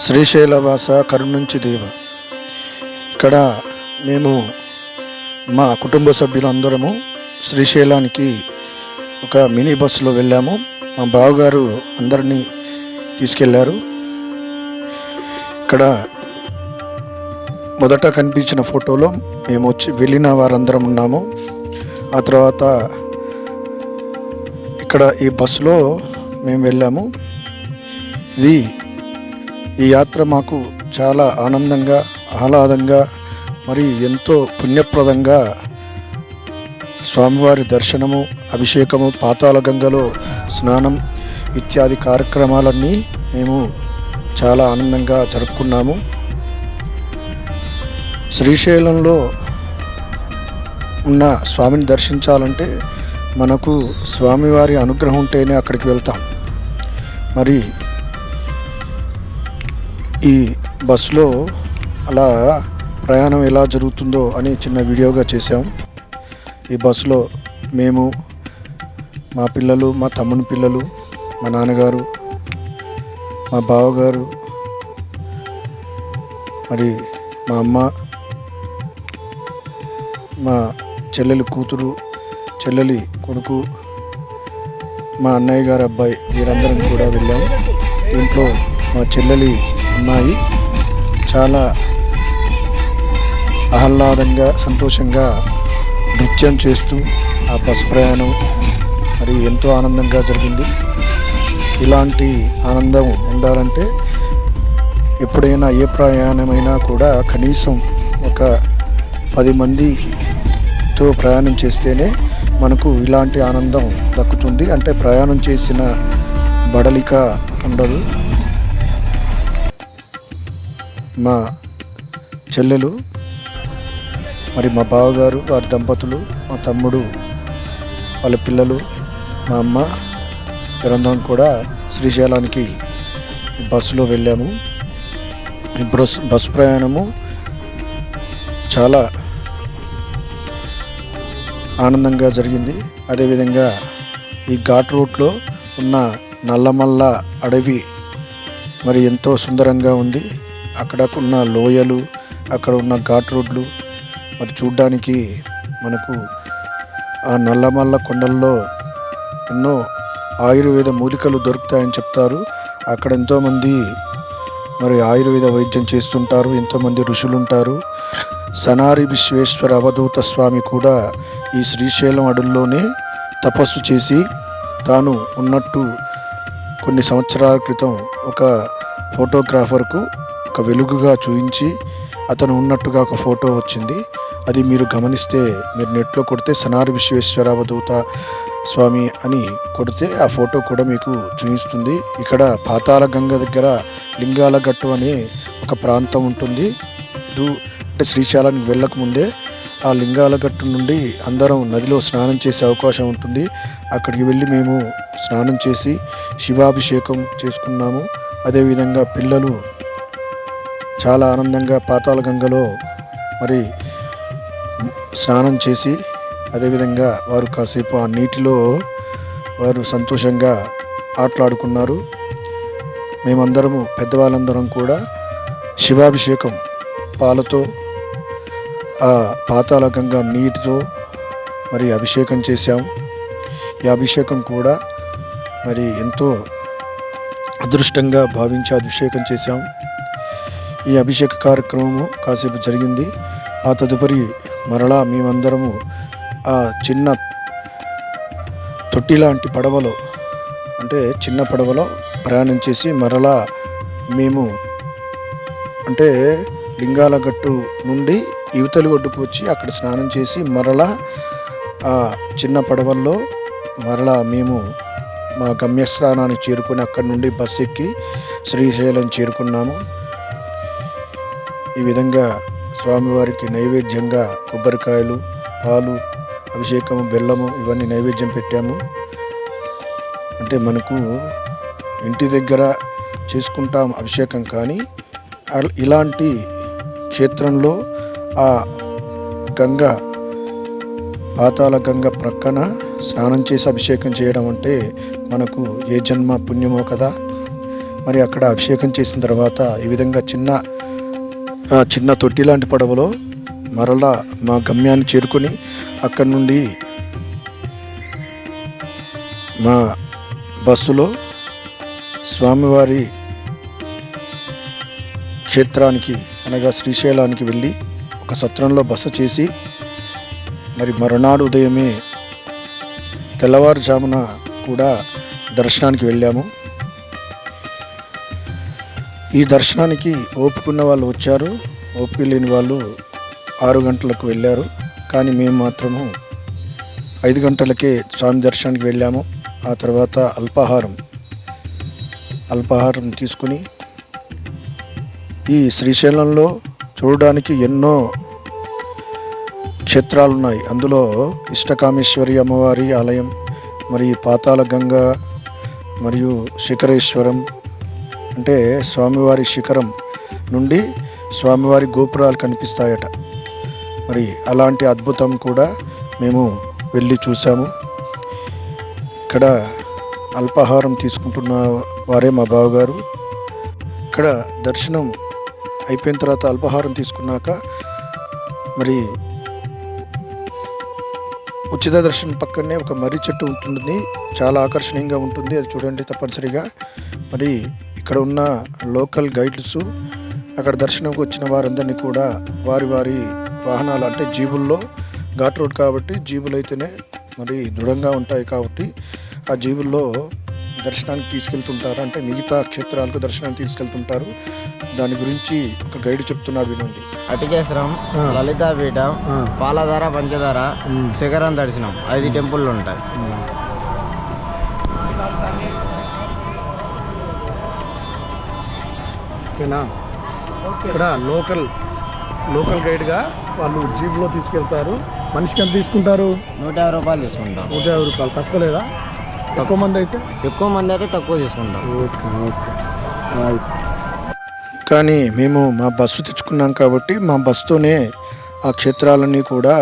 శ్రీశైలవాస కరుణించి దేవ. ఇక్కడ మేము మా కుటుంబ సభ్యులందరము శ్రీశైలానికి ఒక మినీ బస్సులో వెళ్ళాము. మా బావగారు అందరినీ తీసుకెళ్ళారు. ఇక్కడ మొదట కనిపించిన ఫోటోలో మేము వచ్చి వెళ్ళిన వారందరం ఉన్నాము. ఆ తర్వాత ఇక్కడ ఈ బస్సులో మేము వెళ్ళాము. ఇది ఈ యాత్ర మాకు చాలా ఆనందంగా ఆహ్లాదంగా మరి ఎంతో పుణ్యప్రదంగా స్వామివారి దర్శనము అభిషేకము పాతాళ గంగలో స్నానం ఇత్యాది కార్యక్రమాలన్నీ మేము చాలా ఆనందంగా జరుపుకున్నాము. శ్రీశైలంలో ఉన్న స్వామిని దర్శించాలంటే మనకు స్వామివారి అనుగ్రహం ఉంటేనే అక్కడికి వెళ్తాం. మరి ఈ బస్సులో అలా ప్రయాణం ఎలా జరుగుతుందో అని చిన్న వీడియోగా చేసాం ఈ బస్సులో మేము మా పిల్లలు మా తమ్ముని పిల్లలు మా నాన్నగారు మా బావగారు మరి మా అమ్మ మా చెల్లెలి కూతురు చెల్లెలి కొడుకు మా అన్నయ్య గారు అబ్బాయి వీరందరం కూడా వెళ్ళాం. దీంట్లో మా చెల్లెలి ఉన్నాయి. చాలా ఆహ్లాదంగా సంతోషంగా నృత్యం చేస్తూ ఆ బస్ ప్రయాణం మరి ఎంతో ఆనందంగా జరిగింది. ఇలాంటి ఆనందం ఉండాలంటే ఎప్పుడైనా ఏ ప్రయాణమైనా కూడా కనీసం ఒక పది మందితో ప్రయాణం చేస్తేనే మనకు ఇలాంటి ఆనందం దక్కుతుంది. అంటే ప్రయాణం చేసిన బడలిక ఉండదు. మా చెల్లెలు మరి మా బావగారు వారి దంపతులు మా తమ్ముడు వాళ్ళ పిల్లలు మా అమ్మ వీరందరం కూడా శ్రీశైలానికి బస్సులో వెళ్ళాము. బస్ బస్ ప్రయాణము చాలా ఆనందంగా జరిగింది. అదేవిధంగా ఈ ఘాట్ రూట్లో ఉన్న నల్లమల్ల అడవి మరి ఎంతో సుందరంగా ఉంది. అక్కడ లోయలు అక్కడ ఉన్న ఘాట్ రోడ్లు. మరి చూడ్డానికి మనకు ఆ నల్లమల్ల కొండల్లో ఎన్నో ఆయుర్వేద మూలికలు దొరుకుతాయని చెప్తారు. అక్కడ ఎంతోమంది మరి ఆయుర్వేద వైద్యం చేస్తుంటారు ఎంతోమంది ఋషులు ఉంటారు సనారి విశ్వేశ్వర అవధూత స్వామి కూడా ఈ శ్రీశైలం అడవుల్లోనే తపస్సు చేసి తాను ఉన్నట్టు కొన్ని సంవత్సరాల క్రితం ఒక ఫోటోగ్రాఫర్కు ఒక వెలుగుగా చూయించి అతను ఉన్నట్టుగా ఒక ఫోటో వచ్చింది. అది మీరు గమనిస్తే మీరు నెట్లో కొడితే సనార్ విశ్వేశ్వరావధూత స్వామి అని కొడితే ఆ ఫోటో కూడా మీకు చూపిస్తుంది ఇక్కడ పాతాల గంగ దగ్గర లింగాల గట్టు అనే ఒక ప్రాంతం ఉంటుంది. ఇది అంటే శ్రీశైలానికి వెళ్ళక ముందే ఆ లింగాల గట్టు నుండి అందరం నదిలో స్నానం చేసే అవకాశం ఉంటుంది. అక్కడికి వెళ్ళి మేము స్నానం చేసి శివాభిషేకం చేసుకున్నాము. అదేవిధంగా పిల్లలు చాలా ఆనందంగా పాతాళ గంగలో మరి స్నానం చేసి అదేవిధంగా వారు కాసేపు ఆ నీటిలో వారు సంతోషంగా ఆటలాడుకున్నారు. మేమందరము పెద్దవాళ్ళందరం కూడా శివాభిషేకం పాలతో ఆ పాతాళ గంగ నీటితో మరి అభిషేకం చేశాం. ఈ అభిషేకం కూడా మరి ఎంతో అదృష్టంగా భావించి అభిషేకం చేశాం. ఈ అభిషేక కార్యక్రమము కాసేపు జరిగింది. ఆ తదుపరి మరలా మేమందరము ఆ చిన్న తొట్టి లాంటి పడవలో అంటే చిన్న పడవలో ప్రయాణం చేసి మరలా మేము అంటే లింగాల గట్టు నుండి యువతలి ఒడ్డుకు వచ్చి అక్కడ స్నానం చేసి మరలా ఆ చిన్న పడవల్లో మరలా మేము మా గమ్యస్థానానికి చేరుకొని అక్కడి నుండి బస్ ఎక్కి శ్రీశైలం చేరుకున్నాము. ఈ విధంగా స్వామివారికి నైవేద్యంగా కొబ్బరికాయలు పాలు అభిషేకము బెల్లము ఇవన్నీ నైవేద్యం పెట్టాము. అంటే మనకు ఇంటి దగ్గర చేసుకుంటాం అభిషేకం కానీ ఇలాంటి క్షేత్రంలో ఆ గంగ పాతాల గంగ ప్రక్కన స్నానం చేసి అభిషేకం చేయడం అంటే మనకు ఏ జన్మ పుణ్యమో కదా. మరి అక్కడ అభిషేకం చేసిన తర్వాత ఈ విధంగా చిన్న చిన్న తొట్టి లాంటి పడవలో మరలా మా గమ్యాన్ని చేరుకొని అక్కడి నుండి మా బస్సులో స్వామివారి క్షేత్రానికి అనగా శ్రీశైలానికి వెళ్ళి ఒక సత్రంలో బస చేసి మరి మరునాడు ఉదయమే తెల్లవారుజామున కూడా దర్శనానికి వెళ్ళాము. ఈ దర్శనానికి ఓపుకున్న వాళ్ళు వచ్చారు. ఓపిక లేని వాళ్ళు ఆరు గంటలకు వెళ్ళారు. కానీ మేము మాత్రము ఐదు గంటలకే స్వామి దర్శనానికి వెళ్ళాము. ఆ తర్వాత అల్పాహారం అల్పాహారం తీసుకుని ఈ శ్రీశైలంలో చూడడానికి ఎన్నో క్షేత్రాలు ఉన్నాయి. అందులో ఇష్టకామేశ్వరి అమ్మవారి ఆలయం మరియు పాతాళ గంగ మరియు శిఖరేశ్వరం అంటే స్వామివారి శిఖరం నుండి స్వామివారి గోపురాలు కనిపిస్తాయట. మరి అలాంటి అద్భుతం కూడా మేము వెళ్ళి చూసాము ఇక్కడ అల్పాహారం తీసుకుంటున్న వారే మా బావగారు. ఇక్కడ దర్శనం అయిపోయిన తర్వాత అల్పాహారం తీసుకున్నాక మరి ఉచిత దర్శనం పక్కనే ఒక మర్రి చెట్టు ఉంటుంది చాలా ఆకర్షణీయంగా ఉంటుంది. అది చూడండి తప్పనిసరిగా. మరి ఇక్కడ ఉన్న లోకల్ గైడ్స్ అక్కడ దర్శనంకి వచ్చిన వారందరినీ కూడా వారి వారి వాహనాలు అంటే జీబుల్లో ఘాట్ రోడ్ కాబట్టి జీబులు అయితేనే మరి దృఢంగా ఉంటాయి కాబట్టి ఆ జీబుల్లో దర్శనానికి తీసుకెళ్తుంటారు. అంటే మిగతా క్షేత్రాలకు దర్శనానికి తీసుకెళ్తుంటారు. దాని గురించి ఒక గైడ్ చెప్తున్నాడు వినండి. అటికేశ్వరం లలితాపీఠం పాలధార పంచదార శిఖరం దర్శనం. ఐదు టెంపుల్లు ఉంటాయి. ఓకేనా? ఇక్కడ లోకల్ లోకల్ గైడ్గా వాళ్ళు జీప్లో తీసుకెళ్తారు. మనిషికి ఎంత తీసుకుంటారు? నూట యాభై రూపాయలు తీసుకుంటాం. నూట యాభై రూపాయలు. తక్కువ లేదా తక్కువ మంది అయితే? ఎక్కువ మంది అయితే తక్కువ తీసుకుంటాం. Okay okay. కానీ మేము మా బస్సు తెచ్చుకున్నాం కాబట్టి మా బస్సుతోనే ఆ క్షేత్రాలన్నీ కూడా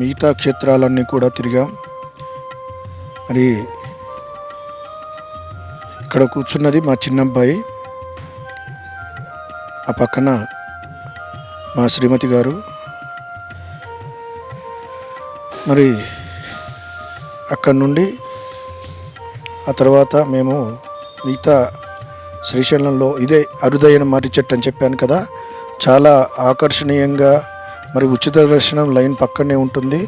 మిగతా క్షేత్రాలన్నీ కూడా తిరిగాం. మరి ఇక్కడ కూర్చున్నది మా చిన్నబ్బాయి. ఆ పక్కన మా శ్రీమతి గారు. మరి అక్కడి నుండి ఆ తర్వాత మేము మిగతా శ్రీశైలంలో ఇదే అరుదైన మర్రి చెట్టు అని చెప్పాను కదా చాలా ఆకర్షణీయంగా మరి ఉచిత దర్శనం లైన్ పక్కనే ఉంటుంది.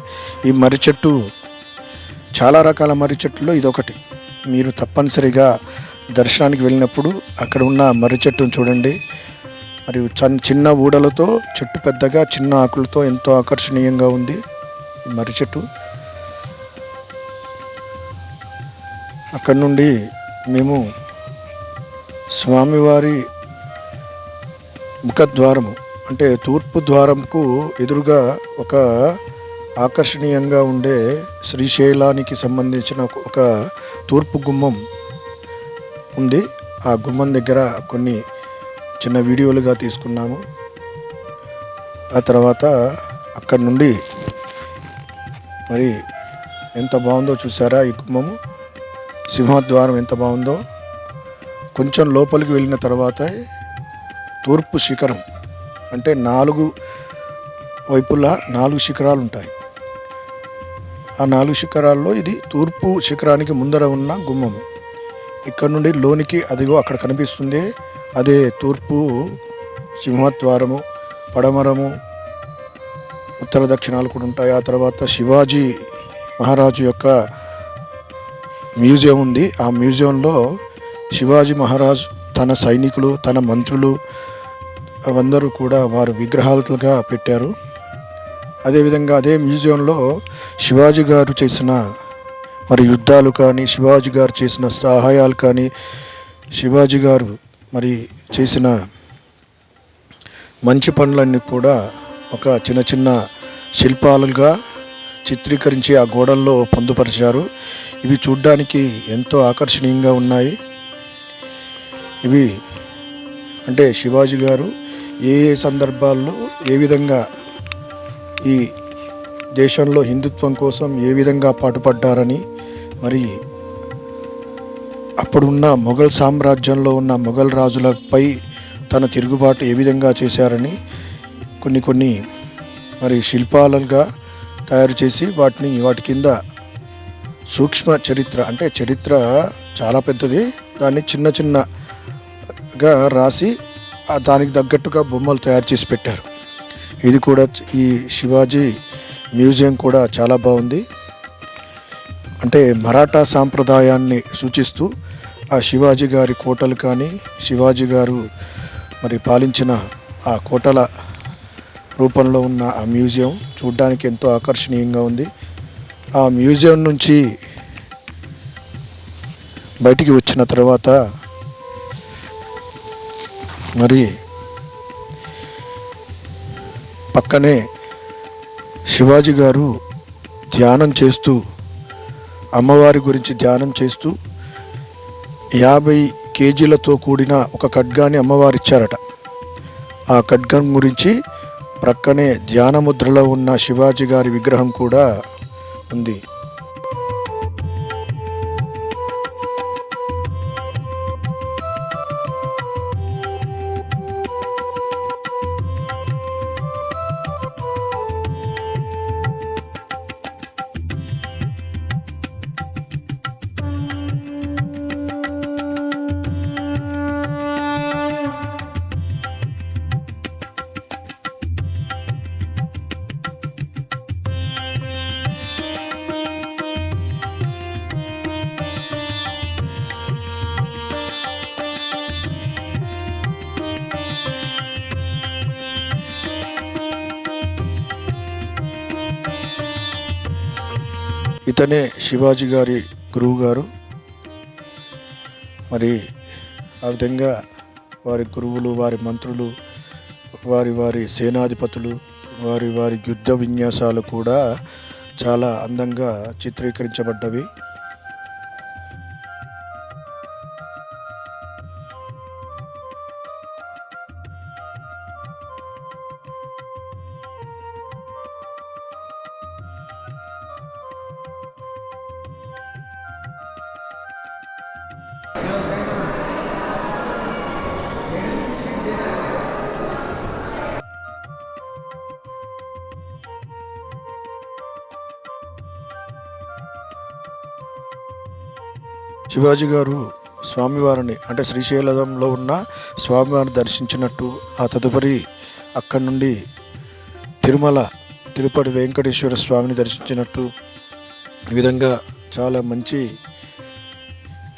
ఈ మర్రి చెట్టు చాలా రకాల మర్రి చెట్టులో ఇదొకటి. మీరు తప్పనిసరిగా దర్శనానికి వెళ్ళినప్పుడు అక్కడ ఉన్న మర్రి చెట్టును చూడండి. మరియు చిన్న ఊడలతో చెట్టు పెద్దగా చిన్న ఆకులతో ఎంతో ఆకర్షణీయంగా ఉంది. మర్రి చెట్టు. అక్కడి నుండి మేము స్వామివారి ముఖద్వారము అంటే తూర్పు ద్వారంకు ఎదురుగా ఒక ఆకర్షణీయంగా ఉండే శ్రీశైలానికి సంబంధించిన ఒక తూర్పు గుమ్మం ఉంది. ఆ గుమ్మం దగ్గర కొన్ని చిన్న వీడియోలుగా తీసుకున్నాము. ఆ తర్వాత అక్కడి నుండి మరి ఎంత బాగుందో చూసారా ఈ గుమ్మము సింహద్వారం ఎంత బాగుందో? కొంచెం లోపలికి వెళ్ళిన తర్వాత తూర్పు శిఖరం అంటే నాలుగు వైపులా నాలుగు శిఖరాలు ఉంటాయి. ఆ నాలుగు శిఖరాల్లో ఇది తూర్పు శిఖరానికి ముందర ఉన్న గుమ్మము. ఇక్కడ నుండి లోనికి అదిగో అక్కడ కనిపిస్తుంది. అదే తూర్పు సింహద్వారము పడమరము ఉత్తర దక్షిణాలు కూడా ఉంటాయి. ఆ తర్వాత శివాజీ మహారాజు యొక్క మ్యూజియం ఉంది. ఆ మ్యూజియంలో శివాజీ మహారాజ్ తన సైనికులు తన మంత్రులు అవందరూ కూడా వారు విగ్రహాలుగా పెట్టారు. అదేవిధంగా అదే మ్యూజియంలో శివాజీ గారు చేసిన మరి యుద్ధాలు కానీ శివాజీ గారు చేసిన సహాయాలు కానీ శివాజీ గారు మరి చేసిన మంచి పనులన్నీ కూడా ఒక చిన్న చిన్న శిల్పాలుగా చిత్రీకరించి ఆ గోడల్లో పొందుపరిచారు. ఇవి చూడ్డానికి ఎంతో ఆకర్షణీయంగా ఉన్నాయి. ఇవి అంటే శివాజీ గారు ఏ ఏ సందర్భాల్లో ఏ విధంగా ఈ దేశంలో హిందుత్వం కోసం ఏ విధంగా పాటుపడ్డారని మరి అప్పుడున్న మొఘల్ సామ్రాజ్యంలో ఉన్న మొఘల్ రాజులపై తన తిరుగుబాటు ఏ విధంగా చేశారని కొన్ని కొన్ని మరి శిల్పాలుగా తయారు చేసి వాటిని వాటి కింద సూక్ష్మ చరిత్ర అంటే చరిత్ర చాలా పెద్దది. దాన్ని చిన్న చిన్నగా రాసి దానికి తగ్గట్టుగా బొమ్మలు తయారు చేసి పెట్టారు. ఇది కూడా ఈ శివాజీ మ్యూజియం కూడా చాలా బాగుంది. అంటే మరాఠా సాంప్రదాయాన్ని సూచిస్తూ ఆ శివాజీ గారి కోటలు కానీ శివాజీ గారు మరి పాలించిన ఆ కోటల రూపంలో ఉన్న ఆ మ్యూజియం చూడ్డానికి ఎంతో ఆకర్షణీయంగా ఉంది. ఆ మ్యూజియం నుంచి బయటికి వచ్చిన తర్వాత మరి పక్కనే శివాజీ గారు ధ్యానం చేస్తూ అమ్మవారి గురించి ధ్యానం చేస్తూ యాభై కేజీలతో కూడిన ఒక ఖడ్గాన్ని అమ్మవారు ఇచ్చారట ఆ ఖడ్గం గురించి ప్రక్కనే ధ్యానముద్రలో ఉన్న శివాజీ గారి విగ్రహం కూడా ఉంది. ఇతనే శివాజీ గారి గురువు గారు మరి ఆ విధంగా వారి గురువులు వారి మంత్రులు వారి వారి సేనాధిపతులు వారి వారి యుద్ధ విన్యాసాలు కూడా చాలా అందంగా చిత్రీకరించబడ్డవి. శివాజీ గారు స్వామివారిని అంటే శ్రీశైలంలో ఉన్న స్వామివారిని దర్శించినట్టు ఆ తదుపరి అక్కడి నుండి తిరుమల తిరుపతి వెంకటేశ్వర స్వామిని దర్శించినట్టు ఈ విధంగా చాలా మంచి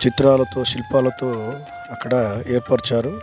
చిత్రాలతో శిల్పాలతో అక్కడ ఏర్పరిచారు.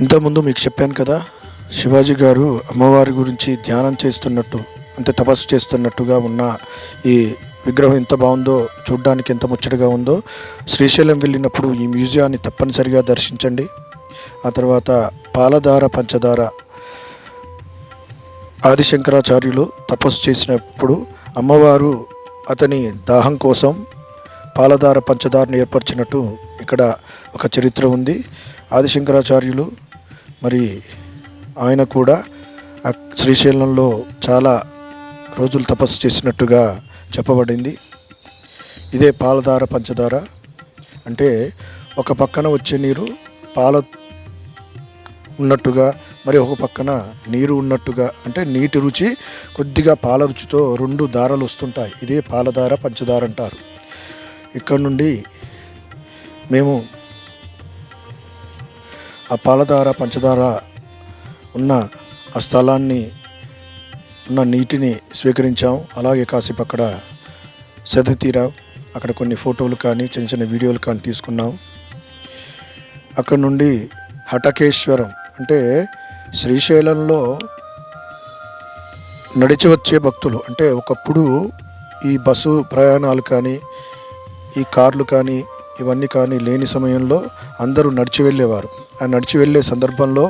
ఇంతకుముందు మీకు చెప్పాను కదా శివాజీ గారు అమ్మవారి గురించి ధ్యానం చేస్తున్నట్టు అంటే తపస్సు చేస్తున్నట్టుగా ఉన్న ఈ విగ్రహం ఎంత బాగుందో చూడ్డానికి ఎంత ముచ్చటగా ఉందో శ్రీశైలం వెళ్ళినప్పుడు ఈ మ్యూజియాన్ని తప్పనిసరిగా దర్శించండి. ఆ తర్వాత పాలధార పంచదార ఆదిశంకరాచార్యులు తపస్సు చేసినప్పుడు అమ్మవారు అతని దాహం కోసం పాలధార పంచదారను ఏర్పరిచినట్టు ఇక్కడ ఒక చరిత్ర ఉంది. ఆదిశంకరాచార్యులు మరి ఆయన కూడా శ్రీశైలంలో చాలా రోజులు తపస్సు చేసినట్టుగా చెప్పబడింది. ఇదే పాలధార పంచదార అంటే ఒక పక్కన వచ్చే నీరు పాల ఉన్నట్టుగా మరి ఒక పక్కన నీరు ఉన్నట్టుగా అంటే నీటి రుచి కొద్దిగా పాల రుచితో రెండు దారాలు వస్తుంటాయి. ఇదే పాలధార పంచదార అంటారు. ఇక్కడ నుండి మేము ఆ పాలధార పంచదార ఉన్న ఆ స్థలాన్ని ఉన్న నీటిని స్వీకరించాం. అలాగే కాసేపు అక్కడ సెద తీరాం. అక్కడ కొన్ని ఫోటోలు కానీ చిన్న చిన్న వీడియోలు కానీ తీసుకున్నాం. అక్కడ నుండి హటకేశ్వరం అంటే శ్రీశైలంలో నడిచి వచ్చే భక్తులు అంటే ఒకప్పుడు ఈ బస్సు ప్రయాణాలు కానీ ఈ కార్లు కానీ ఇవన్నీ కానీ లేని సమయంలో అందరూ నడిచి వెళ్ళేవారు. ఆయన నడిచి వెళ్ళే సందర్భంలో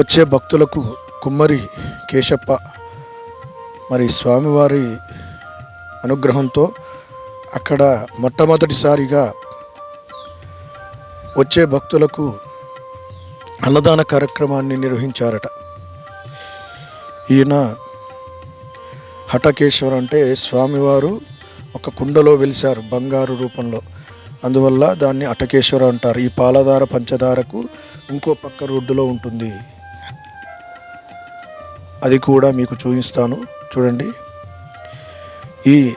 వచ్చే భక్తులకు కుమ్మరి కేశప్ప మరి స్వామివారి అనుగ్రహంతో అక్కడ మొట్టమొదటిసారిగా వచ్చే భక్తులకు అన్నదాన కార్యక్రమాన్ని నిర్వహించారట. ఈయన హఠకేశ్వర్ అంటే స్వామివారు ఒక కుండలో వెలిశారు బంగారు రూపంలో. అందువల్ల దాన్ని అటకేశ్వరం అంటారు. ఈ పాలధార పంచదారకు ఇంకో పక్క రోడ్డులో ఉంటుంది. అది కూడా మీకు చూపిస్తాను. చూడండి. ఈ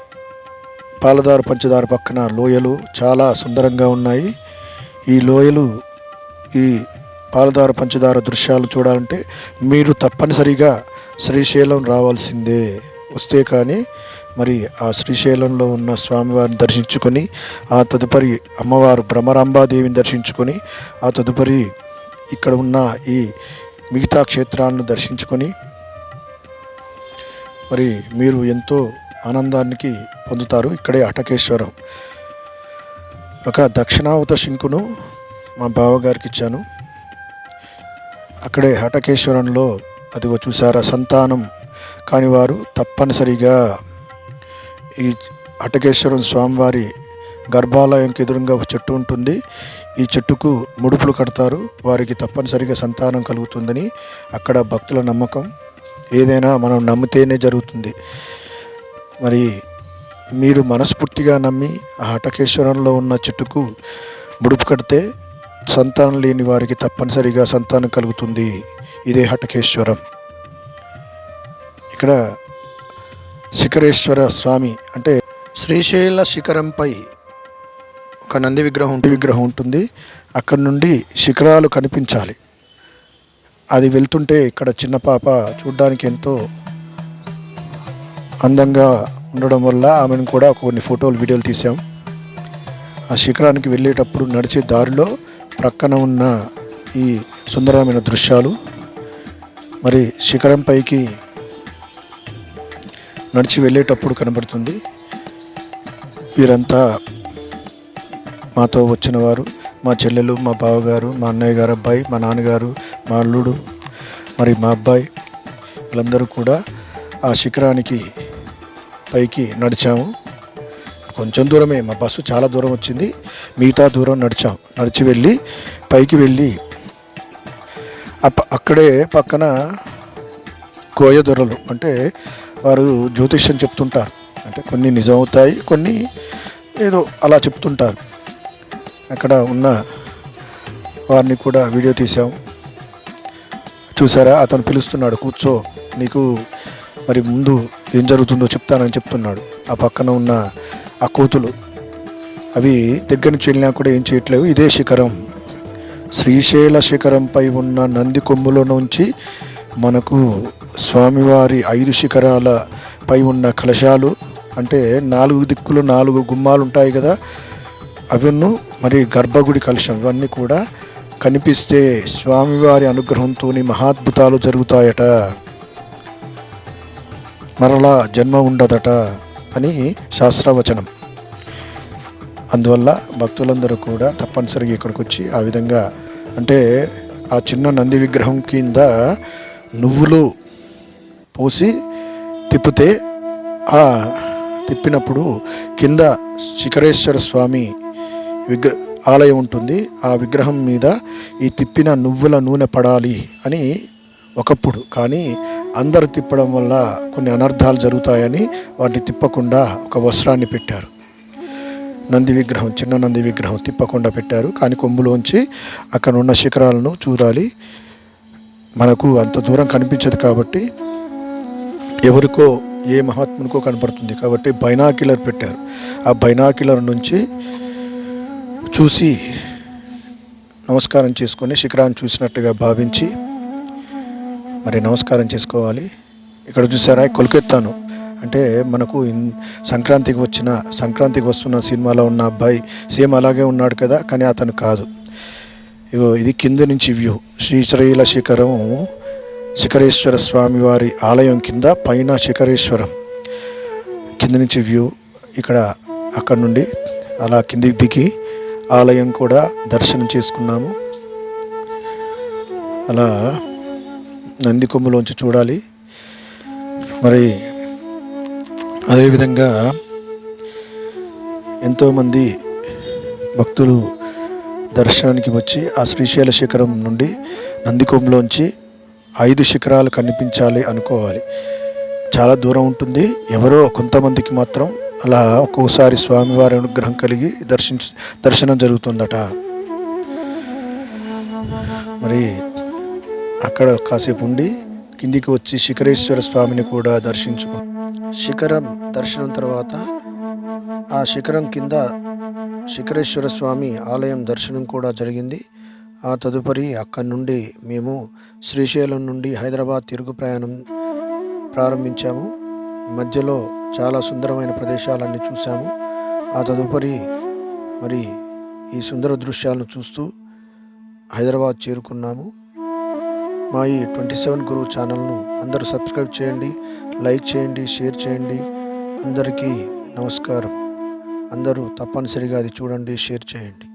పాలదార పంచదార పక్కన లోయలు చాలా సుందరంగా ఉన్నాయి. ఈ లోయలు ఈ పాలదార పంచదార దృశ్యాలు చూడాలంటే మీరు తప్పనిసరిగా శ్రీశైలం రావాల్సిందే. వస్తే కానీ మరి ఆ శ్రీశైలంలో ఉన్న స్వామివారిని దర్శించుకొని ఆ తదుపరి అమ్మవారు భ్రమరాంబాదేవిని దర్శించుకొని ఆ తదుపరి ఇక్కడ ఉన్న ఈ మిగతా క్షేత్రాలను దర్శించుకొని మరి మీరు ఎంతో ఆనందానికి పొందుతారు. ఇక్కడే అటకేశ్వరం. ఒక దక్షిణావత శంకును మా బావగారికి ఇచ్చాను. అక్కడే హటకేశ్వరంలో అదిగో చూసారా సంతానం కాని వారు తప్పనిసరిగా ఈ హటకేశ్వరం స్వామివారి గర్భాలయంకి ఎదురుగా ఒక చెట్టు ఉంటుంది. ఈ చెట్టుకు ముడుపులు కడతారు. వారికి తప్పనిసరిగా సంతానం కలుగుతుందని అక్కడ భక్తుల నమ్మకం. ఏదైనా మనం నమ్మితేనే జరుగుతుంది. మరి మీరు మనస్ఫూర్తిగా నమ్మి ఆ హటకేశ్వరంలో ఉన్న చెట్టుకు ముడుపు కడితే సంతానం లేని వారికి తప్పనిసరిగా సంతానం కలుగుతుంది. ఇదే హటకేశ్వరం. ఇక్కడ శిఖరేశ్వర స్వామి అంటే శ్రీశైల శిఖరంపై ఒక నంది విగ్రహం ఉంటే విగ్రహం ఉంటుంది. అక్కడ నుండి శిఖరాలు కనిపించాలి. అది వెళ్తుంటే ఇక్కడ చిన్న పాప చూడ్డానికి ఎంతో అందంగా ఉండడం వల్ల ఆమెను కూడా కొన్ని ఫోటోలు వీడియోలు తీసాం ఆ శిఖరానికి వెళ్ళేటప్పుడు నడిచే దారిలో ప్రక్కన ఉన్న ఈ సుందరమైన దృశ్యాలు. మరి శిఖరం పైకి నడిచి వెళ్ళేటప్పుడు కనబడుతుంది. వీరంతా మాతో వచ్చిన వారు మా చెల్లెలు మా బావగారు మా అన్నయ్య గారు అబ్బాయి మా నాన్నగారు మా అల్లుడు మరి మా అబ్బాయి వీళ్ళందరూ కూడా ఆ శిఖరానికి పైకి నడిచాము. కొంచెం దూరమే మా బస్సు చాలా దూరం వచ్చింది. మిగతా దూరం నడిచాం. నడిచి వెళ్ళి పైకి వెళ్ళి అప్ప- అక్కడే పక్కన కోయదొరలు అంటే వారు జ్యోతిష్యం చెప్తుంటారు. అంటే కొన్ని నిజమవుతాయి కొన్ని ఏదో అలా చెప్తుంటారు. అక్కడ ఉన్న వారిని కూడా వీడియో తీసాం చూసారా? అతను పిలుస్తున్నాడు కూర్చో నీకు మరి ముందు ఏం జరుగుతుందో చెప్తానని చెప్తున్నాడు. ఆ పక్కన ఉన్న ఆ కోతులు అవి దగ్గర నుంచి వెళ్ళినా కూడా ఏం చేయట్లేవు ఇదే శిఖరం. శ్రీశైల శిఖరంపై ఉన్న నంది కొమ్ములో నుంచి మనకు స్వామివారి ఐదు శిఖరాలపై ఉన్న కలశాలు అంటే నాలుగు దిక్కులు నాలుగు గుమ్మాలు ఉంటాయి కదా అవన్నీ మరి గర్భగుడి కలశం ఇవన్నీ కూడా కనిపిస్తే స్వామివారి అనుగ్రహంతో మహాద్భుతాలు జరుగుతాయట. మరలా జన్మ ఉండదట అని శాస్త్రవచనం. అందువల్ల భక్తులందరూ కూడా తప్పనిసరిగా ఇక్కడికి వచ్చి ఆ విధంగా అంటే ఆ చిన్న నంది విగ్రహం కింద నువ్వులు పోసి తిప్పితే ఆ తిప్పినప్పుడు కింద శిఖరేశ్వర స్వామి విగ్ర ఆలయం ఉంటుంది. ఆ విగ్రహం మీద ఈ తిప్పిన నువ్వుల నూనె పడాలి అని ఒకప్పుడు. కానీ అందరు తిప్పడం వల్ల కొన్ని అనర్థాలు జరుగుతాయని వాటిని తిప్పకుండా ఒక వస్త్రాన్ని పెట్టారు. నంది విగ్రహం చిన్న నంది విగ్రహం తిప్పకుండా పెట్టారు. కానీ కొమ్ములోంచి అక్కడ ఉన్న శిఖరాలను చూడాలి. మనకు అంత దూరం కనిపించదు కాబట్టి ఎవరికో ఏ మహాత్మునికో కనపడుతుంది కాబట్టి బైనాకిలర్ పెట్టారు. ఆ బైనాకిలర్ నుంచి చూసి నమస్కారం చేసుకొని శిఖరాన్ని చూసినట్టుగా భావించి మరి నమస్కారం చేసుకోవాలి. ఇక్కడ చూసారా కొలికెత్తాను. అంటే మనకు సంక్రాంతికి వచ్చిన సంక్రాంతికి వస్తున్న సినిమాలో ఉన్న అబ్బాయి సేమ్ అలాగే ఉన్నాడు కదా కానీ అతను కాదు. ఇగో ఇది కింద నుంచి వ్యూ. శ్రీశైల శిఖరం శిఖరేశ్వర స్వామి వారి ఆలయం కింద పైన శిఖరేశ్వరం. కింద నుంచి వ్యూ ఇక్కడ అక్కడ నుండి అలా కిందికి దిగి ఆలయం కూడా దర్శనం చేసుకున్నాము. అలా నందికొమ్ములోంచి చూడాలి. మరి అదేవిధంగా ఎంతోమంది భక్తులు దర్శనానికి వచ్చి ఆ శ్రీశైల శిఖరం నుండి నందికొంలోంచి ఐదు శిఖరాలు కనిపించాలి అనుకోవాలి. చాలా దూరం ఉంటుంది. ఎవరో కొంతమందికి మాత్రం అలా ఒక్కోసారి స్వామివారి అనుగ్రహం కలిగి దర్శించ దర్శనం జరుగుతుందట. మరి అక్కడ కాసేపు ఉండి కిందికి వచ్చి శిఖరేశ్వర స్వామిని కూడా దర్శించుకు. శిఖరం దర్శనం తర్వాత ఆ శిఖరం కింద శిఖరేశ్వర స్వామి ఆలయం దర్శనం కూడా జరిగింది. ఆ తదుపరి అక్కడి నుండి మేము శ్రీశైలం నుండి హైదరాబాద్ తిరుగు ప్రయాణం ప్రారంభించాము. మధ్యలో చాలా సుందరమైన ప్రదేశాలన్నీ చూసాము ఆ తదుపరి మరి ఈ సుందర దృశ్యాలను చూస్తూ హైదరాబాద్ చేరుకున్నాము. మా ఈ ట్వంటీ సెవెన్ గురువు ఛానల్ను అందరూ సబ్స్క్రైబ్ చేయండి లైక్ చేయండి షేర్ చేయండి. అందరికీ నమస్కారం. అందరూ తప్పనిసరిగా అది చూడండి షేర్ చేయండి.